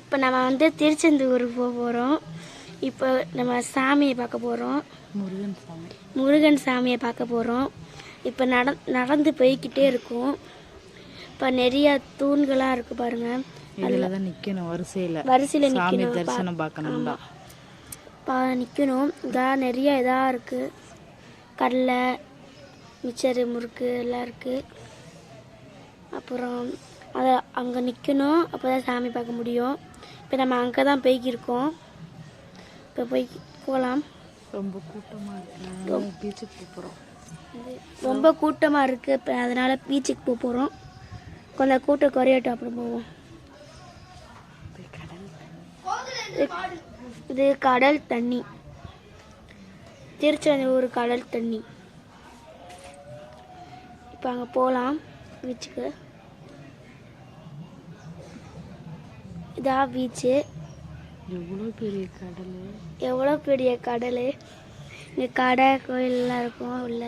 இப்போ நம்ம வந்து திருச்செந்தூருக்கு போக போகிறோம் இப்போ நம்ம சாமியை பார்க்க போகிறோம் முருகன் சாமி. முருகன் சாமியை பார்க்க போகிறோம் இப்போ நட நடந்து போய்க்கிட்டே இருக்கோம். இப்போ நிறைய தூண்களாக இருக்குது பாருங்க. இதுல தான் நிக்கணும் வரிசையில. வரிசையில் சாமி நிற்கணும் தரிசனம் பார்க்கணும்டா பா நிற்கணும் இதாக நிறைய இதாக இருக்குது கடலை மிச்சரு முறுக்கு எல்லாம் இருக்குது அப்புறம் அதை அங்கே நிற்கணும் அப்போ தான் சாமி பார்க்க முடியும். இப்போ நம்ம அங்கே தான் போய்க்கிருக்கோம். இப்போ போய் போகலாம் ரொம்ப கூட்டமா இருக்கு. பீச்சுக்கு போறோம். ரொம்ப கூட்டமாக இருக்குது இப்போ அதனால் பீச்சுக்கு போக போகிறோம் கொஞ்சம் கூட்டம் குறையட்டும் அப்புறம் போவோம். இது- இது கடல் தண்ணி. திருச்செந்தூர் கடல் தண்ணி. இப்போ அங்கே போகலாம் பீச்சுக்கு இதா பீச்சு. எவ்வளோ பெரிய கடல்? எவ்வளோ பெரிய கடல்? இங்கே கடை கோயிலெலாம் இருக்கும் உள்ள.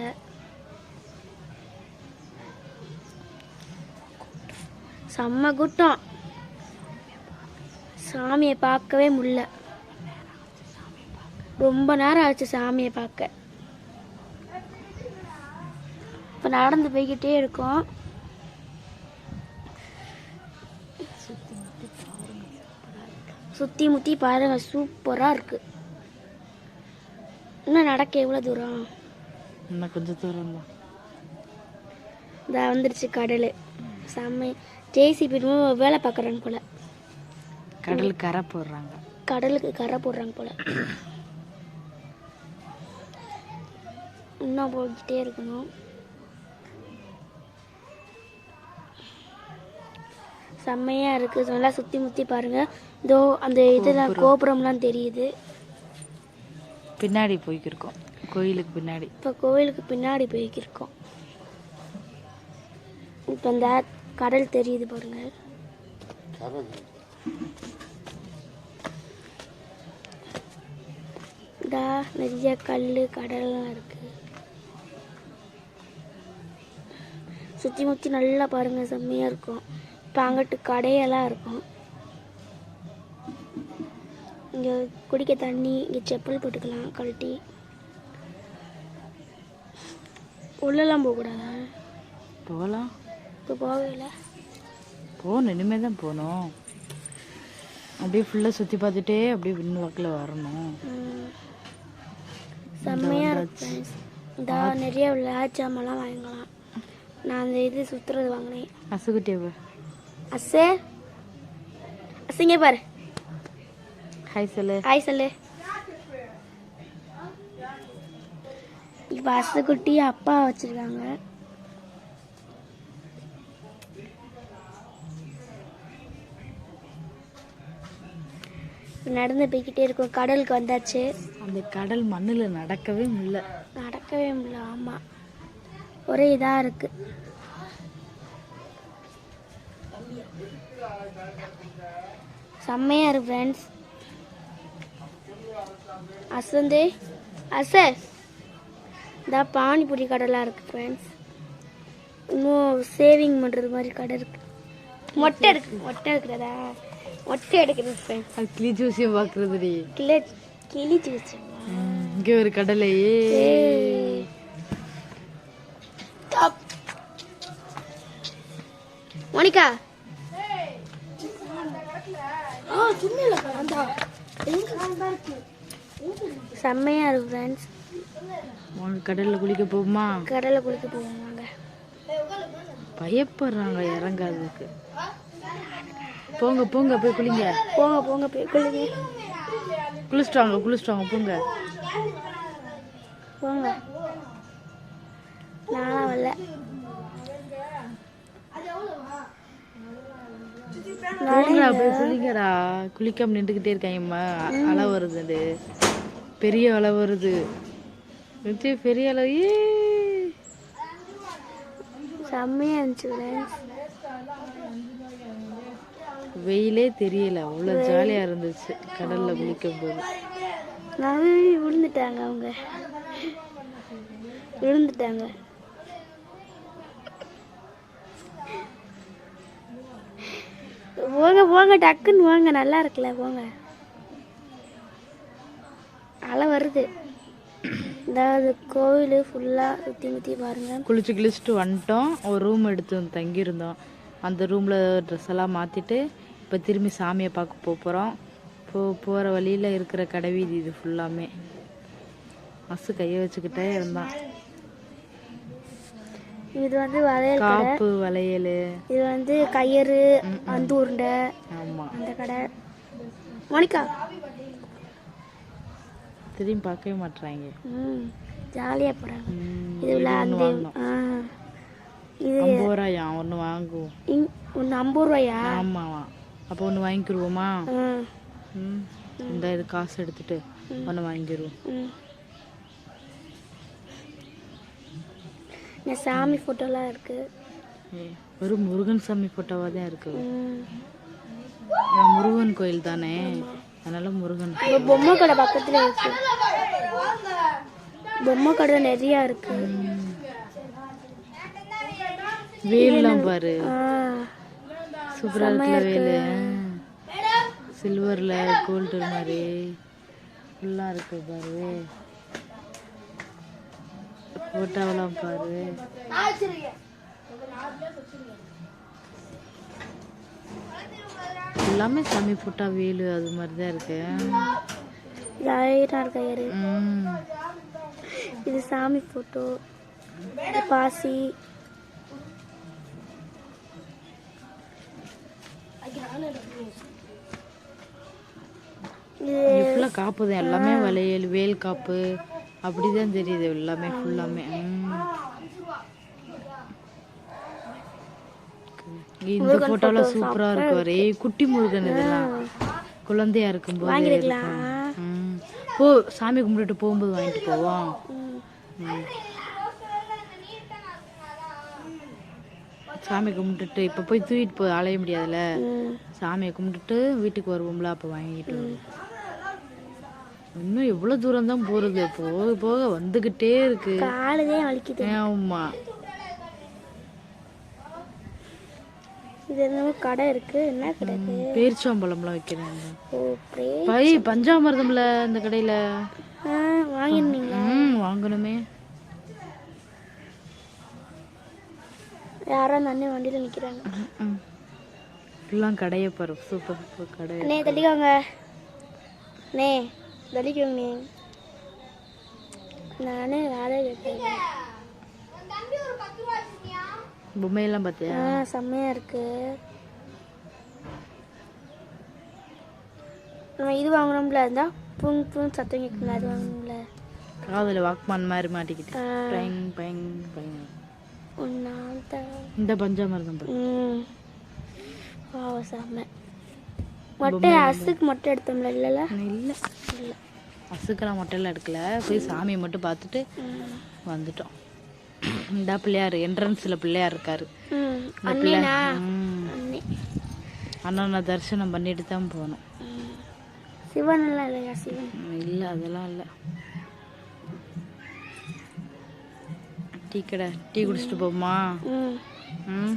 செம்ம கூட்டம். சாமியை பார்க்கவே முடியல. ரொம்ப நேரம் ஆச்சு சாமியை பார்க்க. இப்போ நடந்து போய்கிட்டே இருக்கோம். சுற்றி முற்றி பாருங்க சூப்பராக இருக்கு. இன்னும் நடக்க எவ்வளோ தூரம்? இன்னும் கொஞ்சம் தூரம் தான். இந்த வந்துருச்சு கடல். செம்ம. ஜேசிபி வேலை பார்க்குறாங்க போல. கடல் கரை போடுறாங்க. கடலுக்கு கரை போடுறாங்க போல. இன்னும் போய்கிட்டே இருக்கணும். செம்மையா இருக்கு. நல்லா சுத்தி முத்தி பாருங்க. இதோ அந்த இதெல்லாம் கோபுரம்லாம் தெரியுது. பின்னாடி போய்க்கிருக்கோம். கோயிலுக்கு பின்னாடி. இப்போ கோவிலுக்கு பின்னாடி போய்க்கிருக்கோம். இப்போ இந்த கடல் தெரியுது பாருங்க. இதா நிறைய கல் கடல்லாம் இருக்கு. சுற்றி முற்றி நல்லா பாருங்க. செம்மையாக இருக்கும். இப்போ அங்கிட்டு கடையெல்லாம் இருக்கும். இங்கே குடிக்க தண்ணி இங்கே செப்பல் போட்டுக்கலாம் கழட்டி. உள்ளெல்லாம் போகக்கூடாதா போகலாம். இப்போ போகல. போகணும் இனிமேல் தான் போகணும். அப்படியே ஃபுல்லாக சுற்றி பார்த்துட்டே அப்படியே விண்வாக்கில் வரணும். செம்மையாக இருக்கும் இந்த நிறைய விளையாட்டு ஜாமான்லாம் வாங்கலாம் நான் அந்த இது சுற்றுறது வாங்கினேன். அசுகுட்டியவ அசே. அசிங்க பாரு. ஹாய் சொல்லு. ஹாய் சொல்லு. இப்போ அசுக்குட்டி அப்பா வச்சிருக்காங்க. நடந்து போய்கிட்டே இருக்கோம். கடலுக்கு வந்தாச்சு. அந்த கடல் மண்ணில் நடக்கவே முடியல. நடக்கவே முடியல. ஆமாம் ஒரே இதாக இருக்கு. செம்மையாக இருக்கு ஃப்ரெண்ட்ஸ் அசந்து அச. இந்த பானிபூரி கடைலாம் இருக்கு ஃப்ரெண்ட்ஸ் இன்னும் சேவிங் பண்ணுறது மாதிரி கடை இருக்கு. மொட்டை இருக்கு மொட்டை இருக்கிறதா மொட்டை எடுக்கிறது ஃப்ரெண்ட்ஸ் கிளி ஜூசியம் பார்க்குறதுடி கிளி கிழிச்சு வச்சு இங்கே ஒரு கடலையே மோனிகா செம்மையா இருக்கு ஃப்ரெண்ட்ஸ் கடலில் குளிக்க போகுமா கடலை குளிக்க போவோம் வாங்க. பயப்படுறாங்க இறங்காததுக்கு. போங்க போங்க போய் குளிங்க. போங்க போங்க போய் குளிங்க. குளிச்சுட்டு வாங்க குளிச்சுட்டு வாங்க போங்க. போங்க. நானும் வரல. போங்கடா போய் குளிங்கடா குளிக்காம நின்றுக்கிட்டே இருக்காங்கம்மா அலை வருது பெரிய அலை வருது. பெரிய அலை. ஏ செம்மையா இருந்துச்சு வெயிலே தெரியல. அவ்வளோ ஜாலியா இருந்துச்சு கடல்ல குளிக்கும் போது விழுந்துட்டாங்க அவங்க. விழுந்துட்டாங்க. போங்க போங்க டக்குன்னு போங்க. நல்லா இருக்குல்ல போங்க. அலை வருது. அதாவது கோவில் ஃபுல்லாக சுற்றி முற்றி பாருங்கள் குளிச்சு கிழிச்சிட்டு வந்துட்டோம். ஒரு ரூம் எடுத்து தங்கியிருந்தோம். அந்த ரூமில் ட்ரெஸ் எல்லாம் மாற்றிட்டு இப்போ திரும்பி சாமியை பார்க்க போக போகிறோம் போ போகிற வழியில் இருக்கிற கடைவீதி இது ஃபுல்லாமே அசு கையை வச்சுக்கிட்டே இருந்தான். இது வந்து வளையல் காப்பு வளையல். இது வந்து கயிறு அந்த உருண்டை ஆமாம் அந்த கடை. மோனிகா. திரும்பி பார்க்கவே மாட்றாங்க. ம். ஜாலியாக போகிறாங்க ம், இது ஆ. இது ஐம்பது ரூபாயா ஒன்று வாங்குவோம் இங் ஒன்று ஐம்பது ரூபாயா ஆமாவா. அப்போ ஒன்று வாங்கிக்கிருவோமா? ஆ. ம். இந்த இது காசு எடுத்துட்டு ஒன்று வாங்கிடுவோம் இந்த சாமி ஃபோட்டோலாம் இருக்கு. ஏய், வெறும் முருகன் சாமி ஃபோட்டோவாக தான் இருக்கு. ம். நான் முருகன் கோயில் தானே? அதனால முருகன் பொம்மை கடை பக்கத்துல இருக்கு. பொம்மை கடை நிறையா இருக்கு. வேல்லாம் பாரு. சூப்பரா இருக்குல்ல வேலு. சில்வர்ல கோல்டு மாதிரி ஃபுல்லா இருக்கு பாரு. போட்டோவெல்லாம் பாரு. எல்லாமே சாமி போட்டா வேலு அது மாதிரி தான் இருக்கு ம். இது சாமி ஃபோட்டோ இது பாசி. காப்பு தான் எல்லாமே வளையல் வேல் காப்பு. அப்படிதான் தெரியுது எல்லாமே ஃபுல்லாமே. இந்த போட்டோல சூப்பரா இருக்கு ஒரே குட்டி முருகன் இதெல்லாம் குழந்தையா இருக்கும்போது. போ சாமி கும்பிட்டுட்டு போகும்போது வாங்கிட்டு போவோம். சாமி கும்பிட்டுட்டு இப்போ போய் தூக்கிட்டு போய் அலைய முடியாதுல்ல. சாமியை கும்பிட்டுட்டு வீட்டுக்கு வருவோம்ல அப்போ வாங்கிட்டு வருவோம் இன்னும் எவ்வளோ தூரம் தான் போகிறது போக போக வந்துக்கிட்டே இருக்கு. காலுதே வலிக்குது. ஆமா. இது என்னமோ கடை இருக்கு. என்ன கடை? பேரிச்சம்பழம்லாம் வைக்கிறாங்க பை பஞ்சாமிர்தம்ல இந்த கடையில்? வாங்கிருந்தீங்களா? ம் வாங்கணுமே. யாரோ அந்த அண்ணன் வண்டியில் நிற்கிறாங்க எல்லாம் கடையை பாரு. சூப்பர் சூப்பர் கடை. அண்ணே தள்ளிக்கோங்க. அண்ணே. நீ நானே வேலை கேட்டேன் பொம்மையெல்லாம் பார்த்தியா? ஆ செம்மையா இருக்கு. நம்ம இது வாங்கணும்ல இருந்தா புங் புங் சத்தம் கேட்கும்ல அது வாங்கணும்ல காதில் வாக்மான் மாதிரி மாட்டிக்கிட்டு ஆ. பைங் பைங் ஒன்னா இந்த பஞ்சாமிர்தம் பாவ செம்ம. மொட்டை அசுக்கு மொட்டை எடுத்தோம்ல இல்லைல்ல இல்லை? இல்லை அசுக்கெல்லாம் மொட்டையெல்லாம் எடுக்கல. போய் சாமியை மட்டும் பார்த்துட்டு வந்துட்டோம். இந்த பிள்ளையார் என்ட்ரன்ஸில் பிள்ளையார் இருக்காரு. அண்ணனா? தரிசனம் பண்ணிட்டு தான் போகணும். சிவன் எல்லாம் இல்லையா சிவன்? இல்லை அதெல்லாம் இல்லை. டீ கடை டீ குடிச்சிட்டு போமா ம்.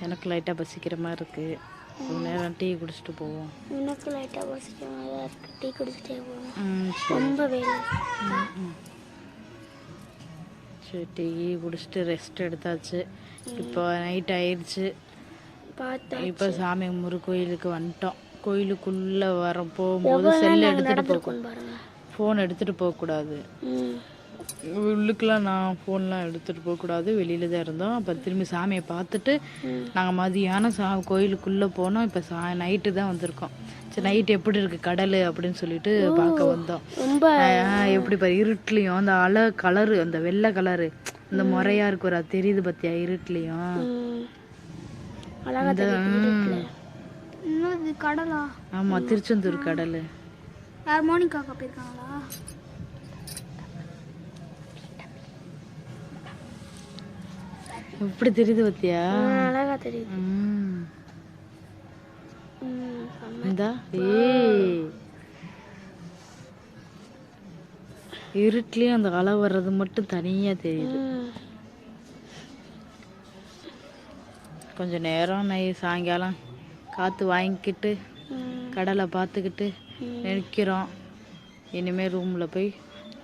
எனக்கு லைட்டாக பசிக்கிற மாதிரி இருக்கு. கொஞ்ச நேரம் டீ குடிச்சிட்டு போவோம். எனக்கு லைட்டாக பசிக்கிற மாதிரி தான் டீ குடிச்சிட்டே போகணும் ம் சரி. ரொம்ப வேலை. சரி டீ குடிச்சிட்டு ரெஸ்ட் எடுத்தாச்சு. இப்போ நைட் ஆயிடுச்சு இப்போ சாமி முரு கோயிலுக்கு வந்துட்டோம். கோயிலுக்குள்ளே வர போகும்போது செல்லு எடுத்துகிட்டு போக ஃபோன் எடுத்துகிட்டு போகக்கூடாது. உள்ளுக்கெல்லாம் நான் ஃபோன்லாம் எடுத்துகிட்டு போகக்கூடாது. வெளியில தான் இருந்தோம். அப்போ திரும்பி சாமியை பார்த்துட்டு. நாங்கள் மதியானம் சா கோயிலுக்குள்ளே போனோம். இப்போ சா நைட்டு தான் வந்திருக்கோம். சரி நைட்டு எப்படி இருக்கு? கடல் அப்படின்னு சொல்லிட்டு பார்க்க வந்தோம். எப்படி பாரு இருட்டுலையும் அந்த அலை கலரு அந்த வெள்ளை கலரு இந்த முறையா இருக்கு ஒரு தெரியுது பத்தியா இருட்டுலையும். ம். அழகா இந்த ம். இன்னும் இது கடலா? ஆமா திருச்செந்தூர் கடல். யார் மோனிகாக்கா போயிருக்காங்களா? எப்படி தெரியுது பத்தியா? அழகா தெரியுது. இந்தா ஏய். இருட்டுலயும் அந்த அலை வர்றது மட்டும் தனியா தெரியுது. ம். கொஞ்ச நேரம் நை சாயங்காலம் காற்று வாங்கிக்கிட்டு கடலை பார்த்துக்கிட்டு நிற்கிறோம். இனிமேல் ரூமில் போய்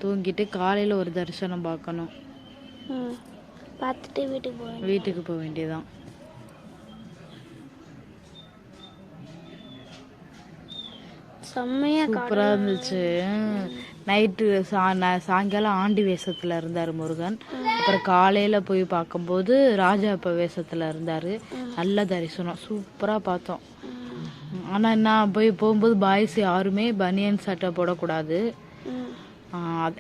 தூங்கிட்டு காலையில் ஒரு தரிசனம் பார்க்கணும். ம். பார்த்துட்டு வீட்டுக்கு போவேன் வீட்டுக்கு போக வேண்டியதான் செம்மையா சூப்பராக இருந்துச்சு. நைட்டு சா சாயங்காலம் ஆண்டி வேஷத்தில் இருந்தார் முருகன். அப்புறம் காலையில் போய் பார்க்கும்போது ராஜா அப்ப வேஷத்தில் இருந்தார். நல்ல தரிசனம். சூப்பராக பார்த்தோம். ஆனால் என்ன போய் போகும்போது பாய்ஸ் யாருமே பனியன் சட்டை போடக்கூடாது.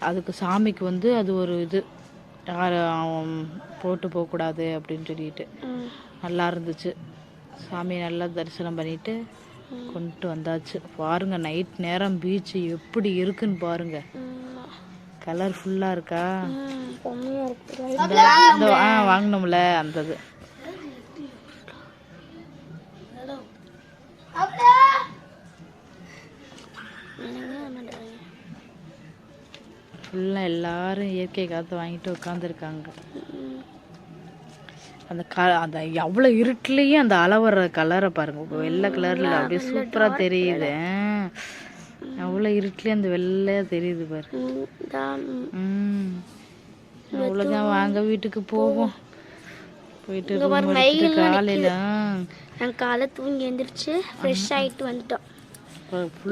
அதுக்கு சாமிக்கு வந்து அது ஒரு இது. யார் போட்டு போகக்கூடாது அப்படின்னு சொல்லிட்டு. நல்லா இருந்துச்சு. சாமியை நல்லா தரிசனம் பண்ணிட்டு கொண்டு வந்தாச்சு. பாருங்க நைட் நேரம் பீச் எப்படி இருக்குன்னு பாருங்க. கலர் கலர்ஃபுல்லா இருக்கா? ஆ வாங்கினோம்ல அந்த இது. என்னங்க ஃபுல்லாக எல்லாரும் இயற்கை காற்று வாங்கிட்டு உட்காந்துருக்காங்க அந்த க அந்த எவ்வளோ இருட்டுலேயும் அந்த அலவர கலரை பாருங்க. வெள்ளை கலரில் அப்படியே சூப்பராக தெரியுது. அவ்வளோ இருட்டுலேயும் அந்த வெள்ளையா தெரியுது பாரு. ம், தான், ம். ம் அவ்வளோதான் வாங்க வீட்டுக்கு போவோம். போயிட்டு காலையில். நாங்கள் காலை தூங்கி எழுந்திரிச்சு ஃப்ரெஷ் ஆயிட்டு வந்துட்டோம்.